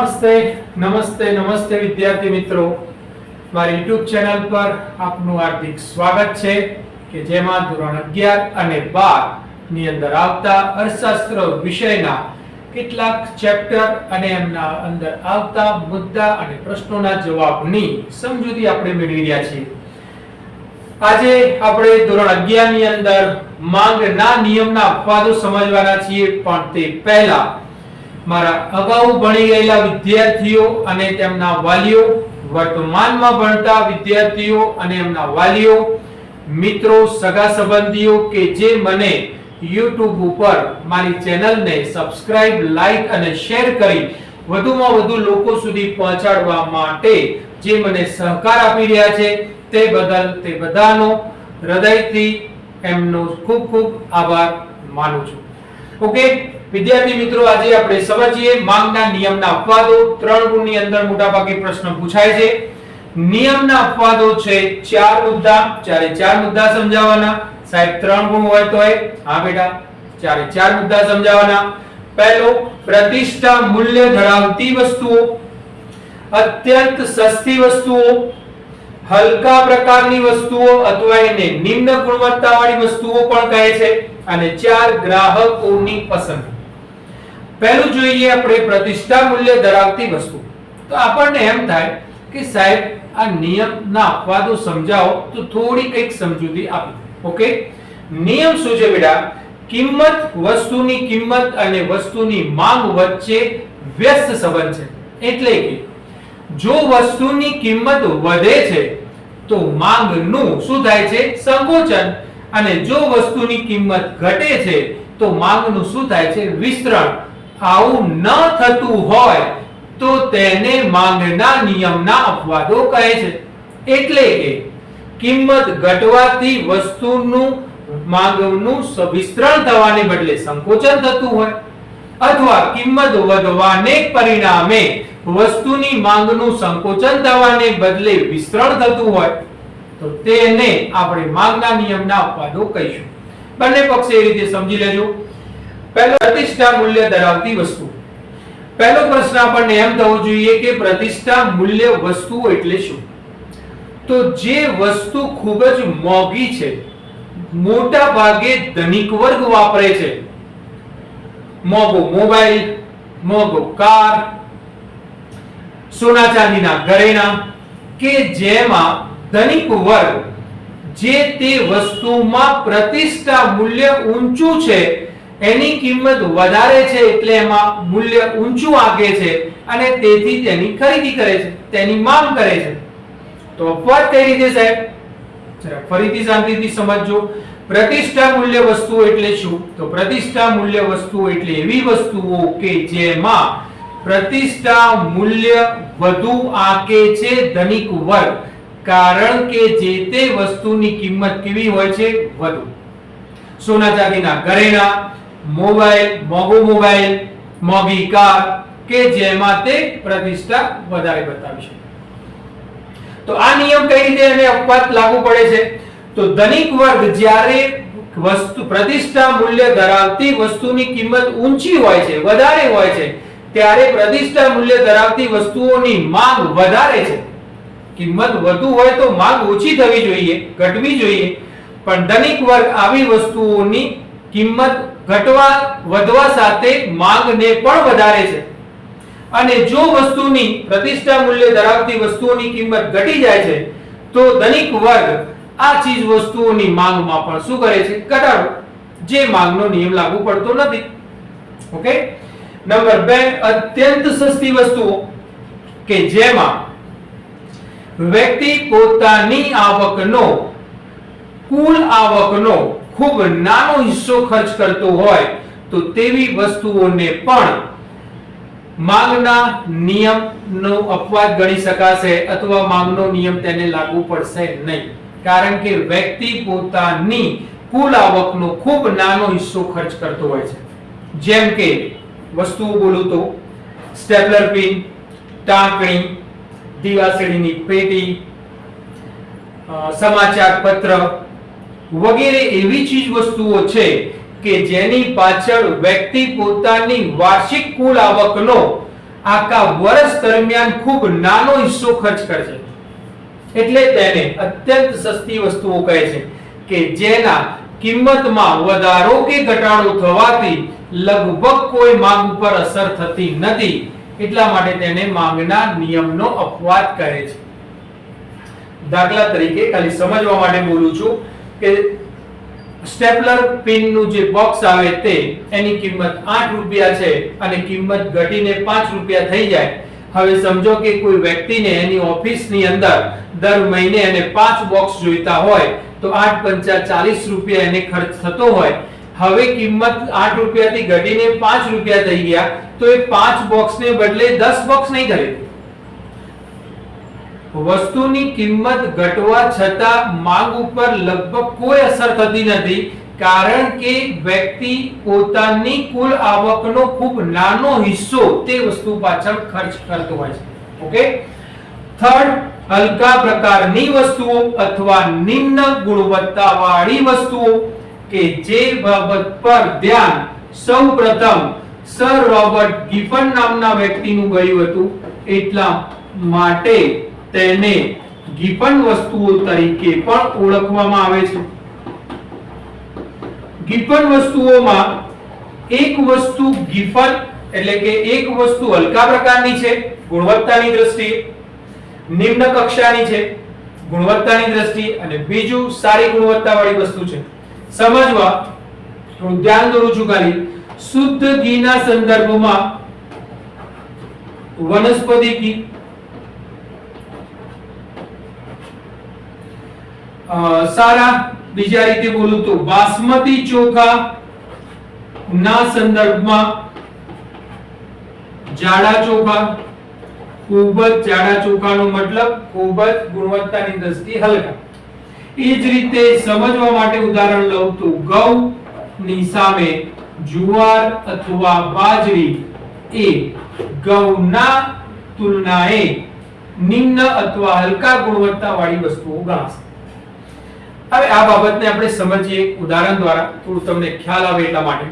નમસ્તે નમસ્તે નમસ્તે વિદ્યાર્થી મિત્રો. મારી YouTube ચેનલ પર આપનું હાર્દિક સ્વાગત છે કે જેમાં ધોરણ 11 અને 12 ની અંદર આવતા અર્થશાસ્ત્ર વિષયના કેટલાક ચેપ્ટર અને એમના અંદર આવતા મુદ્દા અને પ્રશ્નોના જવાબની સમજૂતી આપણે મેળવી રહ્યા છીએ. આજે આપણે ધોરણ 11 ની અંદર માંગના નિયમના અપવાદો સમજવાના છીએ, પણ તે પહેલા મારા અગાઉ ભણી ગયેલા વિદ્યાર્થીઓ અને તેમના વાલીઓ, વર્તમાનમાં ભણતા વિદ્યાર્થીઓ અને એમના વાલીઓ, મિત્રો, સગા સંબંધીઓ કે જે મને YouTube ઉપર મારી ચેનલને સબસ્ક્રાઇબ લાઈક અને શેર કરી વધુમાં વધુ લોકો સુધી પહોંચાડવા માટે જે મને સહકાર આપી રહ્યા છે તે બદલ તે બધાનો હૃદયથી એમનો ખૂબ ખૂબ આભાર માનું છું. ઓકે? વિદ્યાર્થી મિત્રો, આજે આપણે સમજીએ માંગના નિયમના અપવાદો. ત્રણ ગુણની અંદર મોટાભાગે પ્રશ્ન પૂછાય છે. નિયમના અપવાદો છે ચાર મુદ્દા. ચારે ચાર મુદ્દા સમજાવવાના સાહેબ, ત્રણ ગુણ હોય તો હા બેટા ચારે ચાર મુદ્દા સમજાવવાના પહેલો, પ્રતિષ્ઠા મૂલ્ય ધરાવતી વસ્તુઓ. અત્યંત સસ્તી વસ્તુઓ. હલકા પ્રકારની વસ્તુઓ અથવા એને નિમ્ન ગુણવત્તાવાળી વસ્તુઓ પણ કહે છે. અને ચાર ગ્રાહકોની પસંદગી. પહેલું જોઈએ આપણે પ્રતિષ્ઠા મૂલ્ય ધરાવતી વસ્તુ. તો આપણને એમ થાય કે સાહેબ, આ નિયમ ના અપવાદો સમજાવો તો થોડી કંઈક સમજૂતી આપી. ઓકે? નિયમ શું છે બેટા? કિંમત વસ્તુની કિંમત અને વસ્તુની માંગ વચ્ચે વ્યસ્ત સંબંધ છે. એટલે કે જો વસ્તુની કિંમત વધે છે, તો માંગનું શું થાય છે? સંકોચન. અને જો વસ્તુની કિંમત ઘટે છે, તો માંગનું શું થાય છે? વિસ્તરણ. આવું ન થતું હોય તો તેને માંગના નિયમના અપવાદો કહે છે. એટલે કે કિંમત ઘટવાથી વસ્તુનું માંગનું વિસ્તરણ થવાને બદલે સંકોચન થતું હોય અથવા કિંમત વધવાને પરિણામે વસ્તુની માંગનું સંકોચન થવાને બદલે વિસ્તરણ થતું હોય તો તેને આપણે માંગના નિયમના અપવાદો કહીશું. બંને પક્ષે એ રીતે સમજી લેજો. પહેલો પ્રતિષ્ઠા મૂલ્ય ધરાવતી વસ્તુ. પહેલો પ્રશ્ન આપણને એમ થવો જોઈએ કે પ્રતિષ્ઠા મૂલ્ય વસ્તુ એટલે શું? તો જે વસ્તુ ખૂબ જ મોંઘી છે, મોટા ભાગે ધનિક વર્ગ વાપરે છે. મોંઘો મોબાઈલ, મોંઘો કાર, સોના ચાંદીના ઘરેણા, કે જેમાં ધનિક વર્ગ, જે તે વસ્તુમાં પ્રતિષ્ઠા મૂલ્ય ઊંચું છે એની કિંમત વધારે છે એટલે એમાં મૂલ્ય ઊંચું આંકે છે અને તેથી તેની ખરીદી કરે છે, તેની માંગ કરે છે. તો અપવાદ કઈ રીતે સાહેબ? જરા ફરીથી શાંતિથી સમજજો. પ્રતિષ્ઠા મૂલ્ય વસ્તુ એટલે શું? તો પ્રતિષ્ઠા મૂલ્ય વસ્તુ એટલે એવી વસ્તુઓ કે જેમાં પ્રતિષ્ઠા મૂલ્ય વધુ આકે છે ધનિક વર્ગ. કારણ કે જે તે વસ્તુની કિંમત કેવી હોય છે? વધુ. સોના ચાંદીના ઘરેણાં મોબાઈલ મોંઘો મોબાઈલ મોંઘી કાર કે જેમાં તે પ્રતિષ્ઠા વધારે બતાવી છે તો આ નિયમ કઈ રીતે એને અપવાદ લાગુ પડે છે? તો ધનિક વર્ગ જ્યારે વસ્તુ, પ્રતિષ્ઠા મૂલ્ય ધરાવતી વસ્તુની કિંમત ઊંચી હોય છે, વધારે હોય છે, ત્યારે પ્રતિષ્ઠા મૂલ્ય ધરાવતી વસ્તુઓની માંગ વધારે છે. કિંમત વધુ હોય તો માંગ ઓછી થવી જોઈએ, ઘટવી જોઈએ. પણ ધનિક વર્ગ આવી વસ્તુઓની કિંમત ઘટવા, વધવા સાથે માંગને પણ વધારે છે. અને જો વસ્તુની પ્રતિષ્ઠા મૂલ્ય ધરાવતી વસ્તુઓની કિંમત ઘટી જાય છે, તો ધનિક વર્ગ આ ચીજ વસ્તુઓની માંગમાં પણ શું કરે છે? ઘટાડો. જે માંગનો નિયમ લાગુ પડતો નથી. ઓકે નંબર 2 અત્યંત સસ્તી વસ્તુઓ કે જેમાં વ્યક્તિ પોતાની આવકનો, કુલ આવકનો ખૂબ નાનો હિસ્સો ખર્ચ કરતો હોય તો તેવી વસ્તુઓને પણ માંગના નિયમનો અપવાદ ગણી શકાશે અથવા માંગનો નિયમ તેને લાગુ પડશે નહીં. કારણ કે વ્યક્તિ પોતાની કુલ આવકનો ખૂબ નાનો હિસ્સો ખર્ચ કરતો હોય છે. જેમ કે વસ્તુઓ બોલું તો, સ્ટેપલર પિન, ટાંકણી, દિવાસળીની પેટી સમાચાર પત્ર વગેરે એવી ચીજ વસ્તુઓ છે કે જેની પાછળ વ્યક્તિ પોતાની વાર્ષિક કુલ આવકનો આખા વર્ષ દરમિયાન ખૂબ નાનો હિસ્સો ખર્ચ કરશે. એટલે તેને અત્યંત સસ્તી વસ્તુઓ કહે છે કે જેના કિંમતમાં વધારો કે ઘટાડો થવાથી લગભગ કોઈ માંગ ઉપર અસર થતી નથી. એટલા માટે તેને માંગના નિયમનો અપવાદ કહે છે. દાખલા તરીકે ખાલી સમજવા માટે બોલું છું. કે સ્ટેપલર પિનનું જે બોક્સ આવે તે, એની કિંમત 8 રૂપિયા છે અને કિંમત ઘટીને 5 રૂપિયા થઈ જાય. હવે સમજો કે કોઈ વ્યક્તિને એની ઓફિસની અંદર દર મહિને એને 5 બોક્સ જોઈતા હોય, તો 8 પંચા 40 રૂપિયા એને ખર્ચ થતો હોય. હવે કિંમત 8 રૂપિયાથી ઘટીને 5 રૂપિયા થઈ ગયા, તો એ 5 બોક્સને બદલે 10 બોક્સ નહીં ખરીદે વસ્તુની કિંમત ઘટવા છતાં માંગ ઉપર લગભગ કોઈ અસર થતી નથી, કારણ કે વ્યક્તિ પોતાની કુલ આવકનો ખૂબ નાનો હિસ્સો તે વસ્તુ પાછળ ખર્ચ કરતો હોય છે. ઓકે થર્ડ હલકા પ્રકારની વસ્તુઓ અથવા નિમ્ન ગુણવત્તાવાળી વસ્તુઓ કે જે બાબત પર ધ્યાન. સૌપ્રથમ સર રોબર્ટ ગિફન નામના વ્યક્તિનું ગયું હતું. એટલા માટે તેને ગિફન વસ્તુઓ તરીકે પણ ઓળખવામાં આવે છે. ગિફન વસ્તુઓમાં એક વસ્તુ ગિફન એટલે કે એક વસ્તુ હલકા પ્રકારની છે, ગુણવત્તાની દ્રષ્ટિએ, નિમ્ન કક્ષાની છે, ગુણવત્તાની દ્રષ્ટિએ અને બીજું સારી ગુણવત્તાવાળી વસ્તુ છે. સમજવા, થોડું ધ્યાન દોરું છું ખાલી. શુદ્ધ ઘીના સંદર્ભમાં વનસ્પતિ ઘી સારા, બીજા રીતે બોલું તો બાસમતી ચોખા ના સંદર્ભમાં જાડા ચોખા, ખૂબ જ જાડા ચોખાનો મતલબ, ખૂબ જ ગુણવત્તાની દ્રષ્ટિએ હલકા. એ જ રીતે સમજવા માટે ઉદાહરણ લઉં તો ઘઉં ની સામે જુવાર અથવા બાજરી એ ઘઉંના તુલનાએ નિમ્ન અથવા હલકા ગુણવત્તાવાળી વસ્તુઓ ગણાશે. હવે આ બાબતને આપણે સમજીએ ઉદાહરણ દ્વારા. થોડું તમને ખ્યાલ આવે એટલા માટે.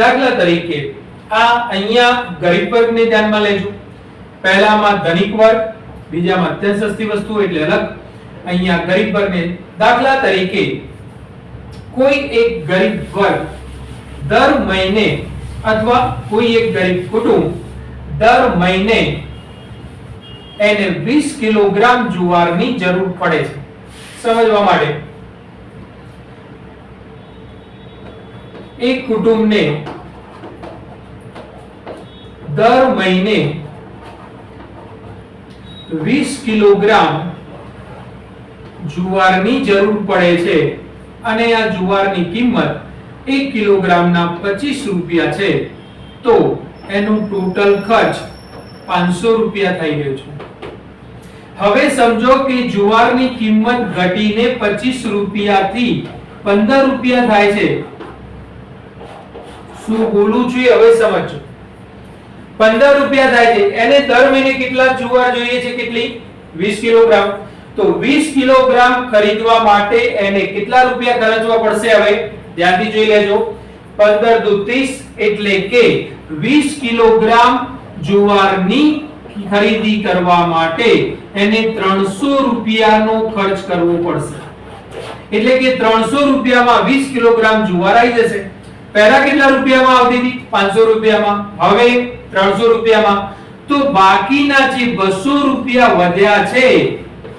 દાખલા તરીકે, આ અહીંયા ગરીબ વર્ગને ધ્યાનમાં લેજો. પહેલામાં ધનિક વર્ગ, બીજામાં અત્યંત સસ્તી વસ્તુ એટલે અલગ. અહીંયા ગરીબ વર્ગને દાખલા તરીકે, કોઈ એક ગરીબ વર્ગ દર મહિને અથવા કોઈ એક ગરીબ કુટુંબ દર મહિને એને 20 કિલોગ્રામ જુવારની જરૂર પડે છે. સમજવા માટે. એક કુટુંબને દર મહિને 20 કિલોગ્રામ જુવારની જરૂર પડે છે અને આ જુવારની કિંમત 1 કિલોગ્રામના 25 રૂપિયા છે, તો એનું ટોટલ ખર્ચ 500 રૂપિયા થઈ ગયો છે. હવે સમજો કે જુવારની કિંમત ઘટીને 25 રૂપિયાથી 15 રૂપિયા થાય છે શું બોલું છું હવે સમજો 15 રૂપિયા થાય છે. એને દર મહિને કેટલા જુવાર જોઈએ છે? કેટલી? 20 કિલોગ્રામ. તો 20 કિલોગ્રામ ખરીદવા માટે એને કેટલા રૂપિયા ખર્ચવા પડશે હવે? ધ્યાનથી જોઈ લેજો. 15 દુ 30 એટલે કે 20 કિલોગ્રામ જુવારની ખરીદી કરવા માટે એને 300 રૂપિયાનો ખર્ચ કરવો પડશે. એટલે કે 300 રૂપિયામાં 20 કિલોગ્રામ જુવાર આવી જશે. પહેલા કેટલા રૂપિયામાં આવતી હતી? 500 રૂપિયામાં. હવે 300 રૂપિયામાં. તો બાકીના જે 200 રૂપિયા વધ્યા છે,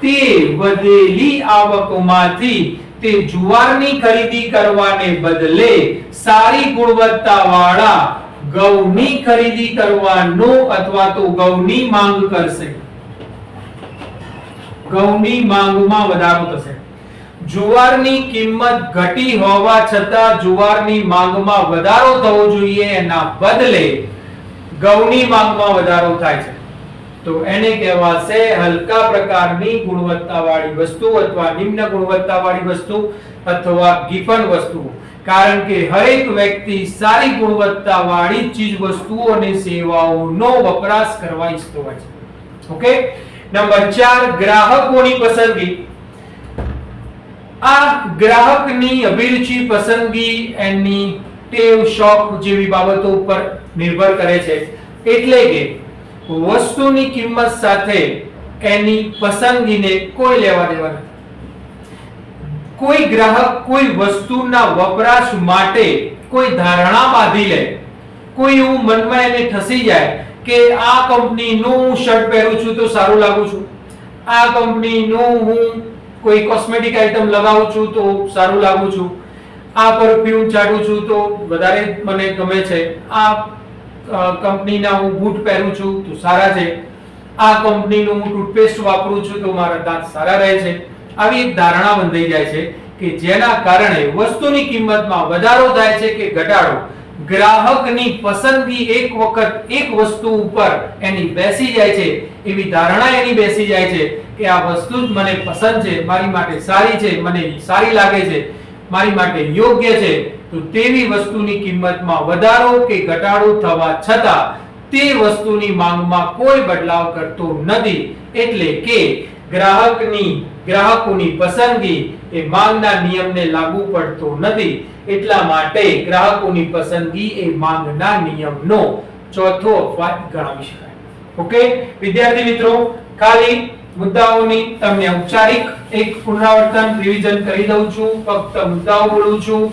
તે વધેલી આવકમાંથી તે જુવારની ખરીદી કરવાને બદલે સારી ગુણવત્તાવાળા ઘઉંની ખરીદી કરવાનો અથવા તો ઘઉંની માંગ કરશે. ઘઉંની માંગમાં વધારો થશે. જુવારની કિંમત ઘટી હોવા છતાં જુવારની માંગમાં વધારો થવો જોઈએ, એના બદલે ઘઉંની માંગમાં વધારો થાય છે. તો એને કહેવાશે હલકા પ્રકારની ગુણવત્તાવાળી વસ્તુ અથવા નિમ્ન ગુણવત્તાવાળી વસ્તુ અથવા ગિફન વસ્તુ. કારણ કે હરેક વ્યક્તિ સારી ગુણવત્તાવાળી ચીજ વસ્તુઓ અને સેવાઓનો વપરાશ કરવા ઈચ્છતો હોય છે. ઓકે? નંબર 4 ગ્રાહકોની પસંદગી. આ ગ્રાહકની અભિરુચિ, પસંદગી એની ટેવ, શોખ જેવી બાબતો ઉપર નિર્ભર કરે છે. એટલે કે વસ્તુની કિંમત સાથે એની પસંદગીને કોઈ લેવા દેવા નથી. કોઈ ગ્રાહક કોઈ વસ્તુના વપરાશ માટે કોઈ ધારણા બાંધી લે, કોઈ એવું મનમાં એને ઠસી જાય કે આ કંપનીનું શર્ટ પહેરું છું તો સારું લાગુ છું. આ કંપનીનું હું કોઈ કોસ્મેટિક આઇટમ લગાવું છું તો સારું લાગું છું. આ પરફ્યુમ ચાડું છું તો વધારે મને ગમે છે. આ કંપનીના હું બૂટ પહેરું છું તો સારા છે. આ કંપનીનું હું ટૂથપેસ્ટ વાપરું છું તો મારા દાંત સારા રહે છે. આવી એક ધારણા બંધાઈ જાય છે કે જેના કારણે વસ્તુની કિંમતમાં વધારો થાય છે કે ઘટાડો. ગ્રાહકની પસંદગી એક વખત એક વસ્તુ ઉપર એની બેસી જાય છે, એવી ધારણા એની બેસી જાય છે કે આ વસ્તુ જ મને પસંદ છે, મારી માટે સારી છે, મને સારી લાગે છે, મારી માટે યોગ્ય છે, તો તેવી વસ્તુની કિંમતમાં વધારો કે ઘટાડો થવા છતાં તે વસ્તુની માંગમાં કોઈ બદલાવ કરતો નથી. એટલે કે ગ્રાહકની, ગ્રાહકોની પસંદગી એ માંગના નિયમને લાગુ પડતો નથી. એટલા માટે ગ્રાહકોની પસંદગી એ માંગના નિયમનો ચોથો અપવાદ ગણાવી શકાય. ઓકે વિદ્યાર્થી મિત્રો, ખાલી મુદ્દાઓની તમને ઔપચારિક એક પુનરાવર્તન રિવિઝન કરી દઉં છું, ફક્ત મુદ્દાઓ બોલું છું.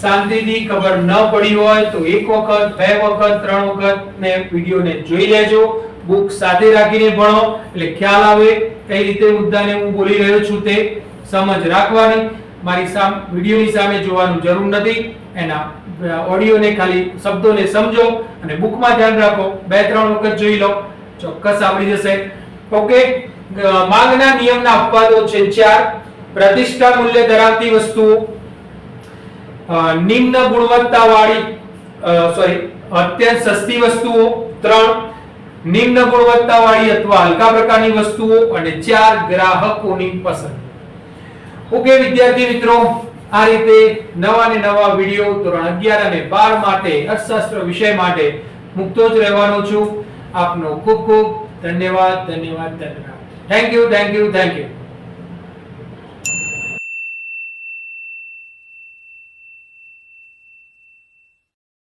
શાંતિથી ખબર ન પડી હોય તો એક વખત, બે વખત, ત્રણ વખત ને વિડીયોને જોઈ લેજો. બુક સાથે રાખીને ભણો. એટલે ખ્યાલ આવે કઈ રીતે મુદ્દાને હું બોલી રહ્યો છું તે સમજ રાખવાની. મારી સામ, વિડીયોની સામે જોવાનું જરૂર નથી. એના ઓડિયોને ખાલી શબ્દોને સમજો અને બુકમાં ધ્યાન રાખો. બે, ત્રણ વખત જોઈ લો. ચોક્કસ આવડી જશે. ઓકે. માંગના નિયમના અપવાદો છે ચાર. પ્રતિષ્ઠા મૂલ્ય ધરાવતી વસ્તુઓ નિમ્ન નિમ્ન ગુણવત્તાવાળી સોરી અત્યંત સસ્તી વસ્તુઓ. ત્રણ. નિમ્ન ગુણવત્તાવાળી અથવા હલકા પ્રકારની વસ્તુઓ. અને ચાર, ગ્રાહકોની પસંદ. ઓકે, વિદ્યાર્થી મિત્રો, આ રીતે નવા ને નવા વિડિયો ધોરણ 11 અને 12 માટે અર્થશાસ્ત્ર વિષય માટે મુક્તો જ રહેવાનો છું. આપનો ખૂબ ખૂબ ધન્યવાદ ધન્યવાદ ધન્યવાદ. Thank you thank you thank you